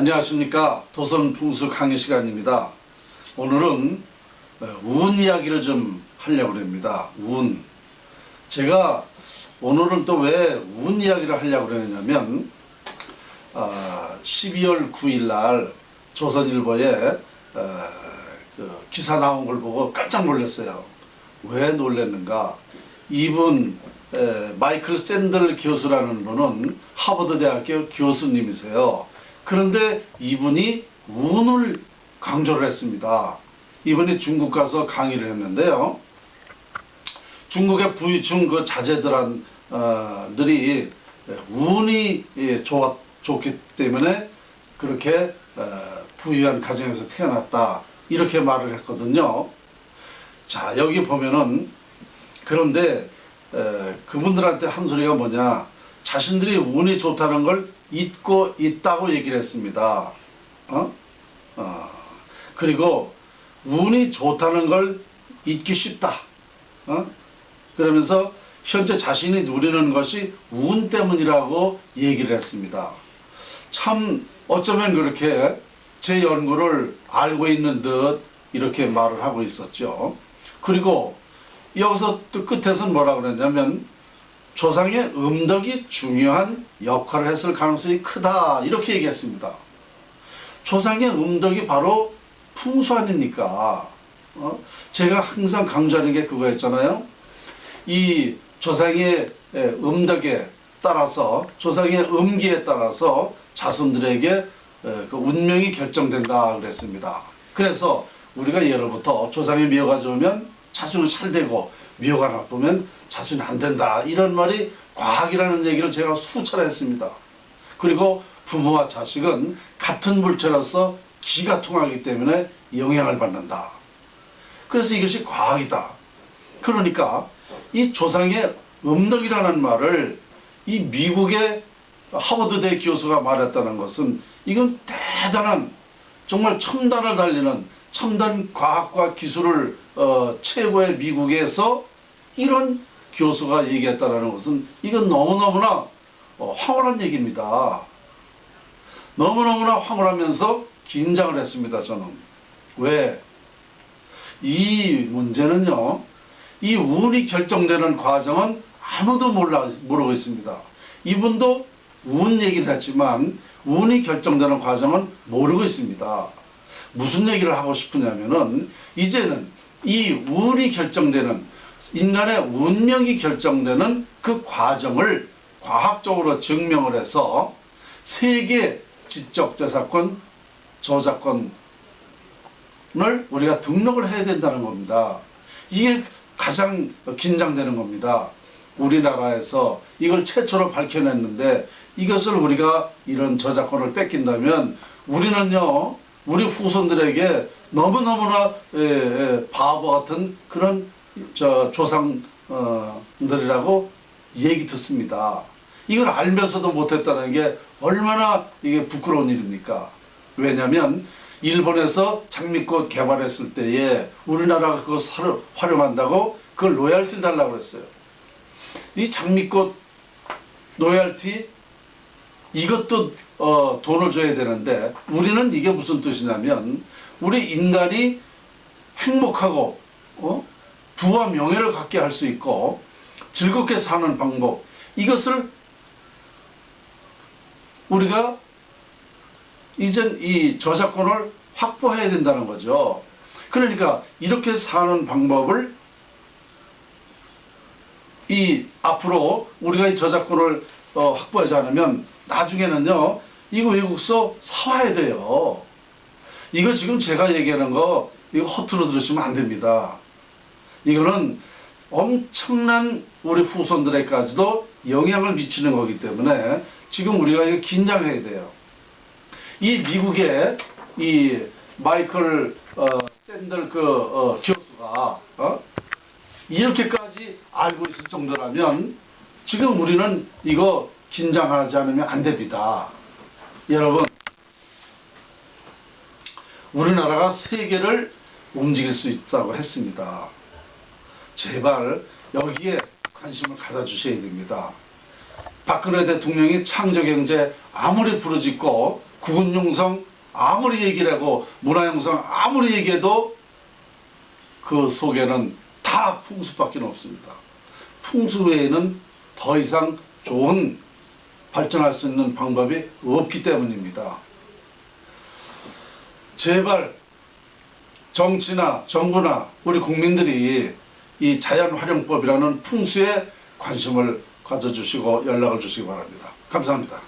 안녕하십니까 도선 풍수 강의 시간입니다. 오늘은 어, 운 이야기를 좀 하려고 합니다. 운. 제가 오늘은 또 왜 운 이야기를 하려고 그러냐면 12월 9일 날 조선일보에 어, 그 기사 나온 걸 보고 깜짝 놀랐어요. 왜 놀랐는가? 이분 에, 마이클 샌들 교수라는 분은 하버드 대학교 교수님이세요. 그런데 이분이 운을 강조를 했습니다. 이분이 중국 가서 강의를 했는데요. 중국의 부유층 그 자제들한 어, 운이 예, 좋았, 좋기 때문에 그렇게 어, 부유한 가정에서 태어났다 이렇게 말을 했거든요. 자 여기 보면은 그런데 에, 그분들한테 한 소리가 뭐냐 자신들이 운이 좋다는 걸 잊고 있다고 얘기를 했습니다. 어? 어. 그리고 운이 좋다는 걸 잊기 쉽다. 어? 그러면서 현재 자신이 누리는 것이 운 때문이라고 얘기를 했습니다. 참 어쩌면 그렇게 제 연구를 알고 있는 듯 이렇게 말을 하고 있었죠. 그리고 여기서 또 끝에서 뭐라 그랬냐면 조상의 음덕이 중요한 역할을 했을 가능성이 크다 이렇게 얘기했습니다. 조상의 음덕이 바로 풍수 아닙니까? 어? 제가 항상 강조하는 게 그거였잖아요. 이 조상의 에, 음덕에 따라서 조상의 음기에 따라서 자손들에게 에, 그 운명이 결정된다 그랬습니다. 그래서 우리가 예로부터 조상의 미호가 좋으면 자손이 잘 되고 미호가 나쁘면 자손이 안 된다 이런 말이 과학이라는 얘기를 제가 수차례 했습니다. 그리고 부모와 자식은 같은 물체로서 기가 통하기 때문에 영향을 받는다. 그래서 이것이 과학이다. 그러니까 이 조상의 음덕이라는 말을 이 미국의 하버드대 교수가 말했다는 것은 이건 대단한 정말 첨단을 달리는 첨단 과학과 기술을 어, 최고의 미국에서 이런 교수가 얘기했다는 것은 이건 너무너무나 어, 황홀한 얘기입니다. 너무너무나 황홀하면서 긴장을 했습니다. 저는 왜? 이 문제는요. 이 운이 결정되는 과정은 아무도 몰라 모르고 있습니다. 이분도 운 얘기를 했지만 운이 결정되는 과정은 모르고 있습니다. 무슨 얘기를 하고 싶으냐면은 이제는 이 운이 결정되는 인간의 운명이 결정되는 그 과정을 과학적으로 증명을 해서 세계 지적 재산권 저작권을 우리가 등록을 해야 된다는 겁니다. 이게 가장 긴장되는 겁니다. 우리나라에서 이걸 최초로 밝혀냈는데 이것을 우리가 이런 저작권을 뺏긴다면 우리는요 우리 후손들에게 너무너무나 에, 에, 바보 같은 그런 저 조상들이라고 얘기 듣습니다. 이걸 알면서도 못했다는 게 얼마나 이게 부끄러운 일입니까? 왜냐하면 일본에서 장미꽃 개발했을 때에 우리나라가 그거 활용한다고 그걸 로얄티를 달라고 그랬어요. 이 장미꽃 로얄티 이것도 어, 돈을 줘야 되는데 우리는 이게 무슨 뜻이냐면 우리 인간이 행복하고 어? 부와 명예를 갖게 할 수 있고 즐겁게 사는 방법 이것을 우리가 이젠 이 저작권을 확보해야 된다는 거죠. 그러니까 이렇게 사는 방법을 이 앞으로 우리가 이 저작권을 어, 확보하지 않으면 나중에는요 이거 외국서 사와야 돼요. 이거 지금 제가 얘기하는 거 이거 허투루 들으시면 안 됩니다. 이거는 엄청난 우리 후손들에까지도 영향을 미치는 거기 때문에 지금 우리가 이거 긴장해야 돼요. 이 미국의 이 마이클 어, 샌들 그 어, 교수가 어? 이렇게까지 알고 있을 정도라면 지금 우리는 이거 긴장하지 않으면 안 됩니다. 여러분, 우리나라가 세계를 움직일 수 있다고 했습니다. 제발 여기에 관심을 가져 주셔야 됩니다. 박근혜 대통령이 창조경제 아무리 부르짖고 국은용성 아무리 얘기를 하고 문화용성 아무리 얘기해도 그 속에는 다 풍수밖에 없습니다. 풍수 외에는 더 이상 좋은 발전할 수 있는 방법이 없기 때문입니다. 제발 정치나 정부나 우리 국민들이 이 자연활용법이라는 풍수에 관심을 가져주시고 연락을 주시기 바랍니다. 감사합니다.